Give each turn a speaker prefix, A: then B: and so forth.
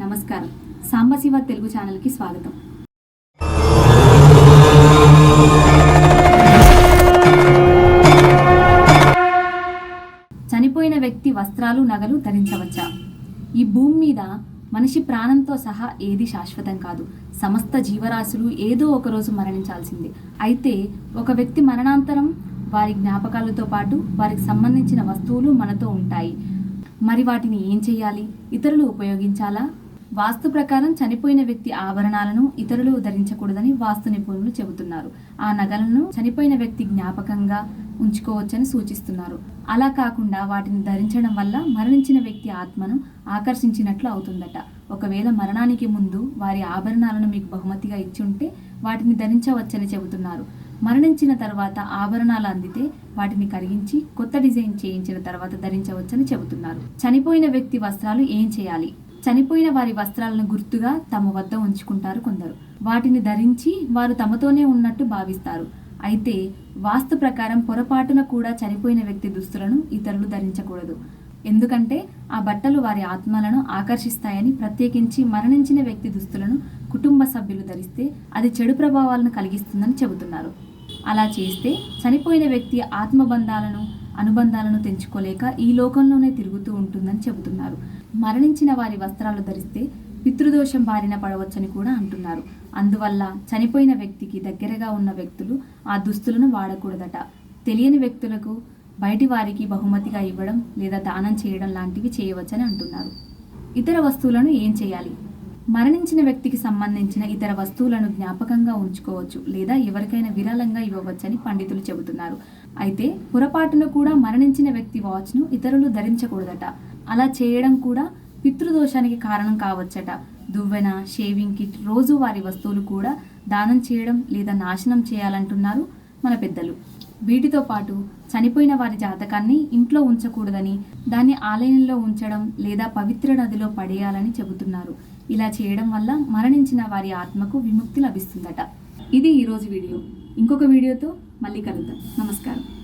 A: నమస్కారం. సాంబశివ తెలుగు ఛానల్కి స్వాగతం. చనిపోయిన వ్యక్తి వస్త్రాలు నగలు ధరించవచ్చా? ఈ భూమి మీద మనిషి ప్రాణంతో సహా ఏది శాశ్వతం కాదు. సమస్త జీవరాశులు ఏదో ఒక రోజు మరణించాల్సిందే. అయితే ఒక వ్యక్తి మరణాంతరం వారి జ్ఞాపకాలతో పాటు వారికి సంబంధించిన వస్తువులు మనతో ఉంటాయి. మరి వాటిని ఏం చేయాలి? ఇతరులు ఉపయోగించాలా? వాస్తు ప్రకారం చనిపోయిన వ్యక్తి ఆభరణాలను ఇతరులు ధరించకూడదని వాస్తు నిపుణులు చెబుతున్నారు. ఆ నగలను చనిపోయిన వ్యక్తి జ్ఞాపకంగా ఉంచుకోవచ్చని సూచిస్తున్నారు. అలా కాకుండా వాటిని ధరించడం వల్ల మరణించిన వ్యక్తి ఆత్మను ఆకర్షించినట్లు అవుతుందట. ఒకవేళ మరణానికి ముందు వారి ఆభరణాలను మీకు బహుమతిగా ఇచ్చి ఉంటే వాటిని ధరించవచ్చని చెబుతున్నారు. మరణించిన తర్వాత ఆభరణాలు అందితే వాటిని కరిగించి కొత్త డిజైన్ చేయించిన తర్వాత ధరించవచ్చని చెబుతున్నారు. చనిపోయిన వ్యక్తి వస్త్రాలు ఏం చేయాలి? చనిపోయిన వారి వస్త్రాలను గుర్తుగా తమ వద్ద ఉంచుకుంటారు కొందరు. వాటిని ధరించి వారు తమతోనే ఉన్నట్టు భావిస్తారు. అయితే వాస్తు ప్రకారం పొరపాటున కూడా చనిపోయిన వ్యక్తి దుస్తులను ఇతరులు ధరించకూడదు. ఎందుకంటే ఆ బట్టలు వారి ఆత్మలను ఆకర్షిస్తాయని ప్రత్యేకించి మరణించిన వ్యక్తి దుస్తులను కుటుంబ సభ్యులు ధరిస్తే అది చెడు ప్రభావాలను కలిగిస్తుందని చెబుతున్నారు. అలా చేస్తే చనిపోయిన వ్యక్తి ఆత్మబంధాలను అనుబంధాలను తెంచుకోలేక ఈ లోకంలోనే తిరుగుతూ ఉంటుందని చెబుతున్నారు. మరణించిన వారి వస్త్రాలు ధరిస్తే పితృదోషం బారిన పడవచ్చని కూడా అంటున్నారు. అందువల్ల చనిపోయిన వ్యక్తికి దగ్గరగా ఉన్న వ్యక్తులు ఆ దుస్తులను వాడకూడదట. తెలియని వ్యక్తులకు బయటి వారికి బహుమతిగా ఇవ్వడం లేదా దానం చేయడం లాంటివి చేయవచ్చని అంటున్నారు. ఇతర వస్తువులను ఏం చేయాలి? మరణించిన వ్యక్తికి సంబంధించిన ఇతర వస్తువులను జ్ఞాపకంగా ఉంచుకోవచ్చు లేదా ఎవరికైనా విరాళంగా ఇవ్వవచ్చని పండితులు చెబుతున్నారు. అయితే పొరపాటున కూడా మరణించిన వ్యక్తి వాచ్ను ఇతరులు ధరించకూడదట. అలా చేయడం కూడా పితృదోషానికి కారణం కావచ్చట. దువ్వెన షేవింగ్ కిట్ రోజువారీ వస్తువులు కూడా దానం చేయడం లేదా నాశనం చేయాలంటున్నారు మన పెద్దలు. వీటితో పాటు చనిపోయిన వారి జాతకాన్ని ఇంట్లో ఉంచకూడదని దాన్ని ఆలయంలో ఉంచడం లేదా పవిత్ర నదిలో పడేయాలని చెబుతున్నారు. ఇలా చేయడం వల్ల మరణించిన వారి ఆత్మకు విముక్తి లభిస్తుందట. ఇది ఈరోజు వీడియో. ఇంకొక వీడియోతో మళ్ళీ కలుద్దాం. నమస్కారం.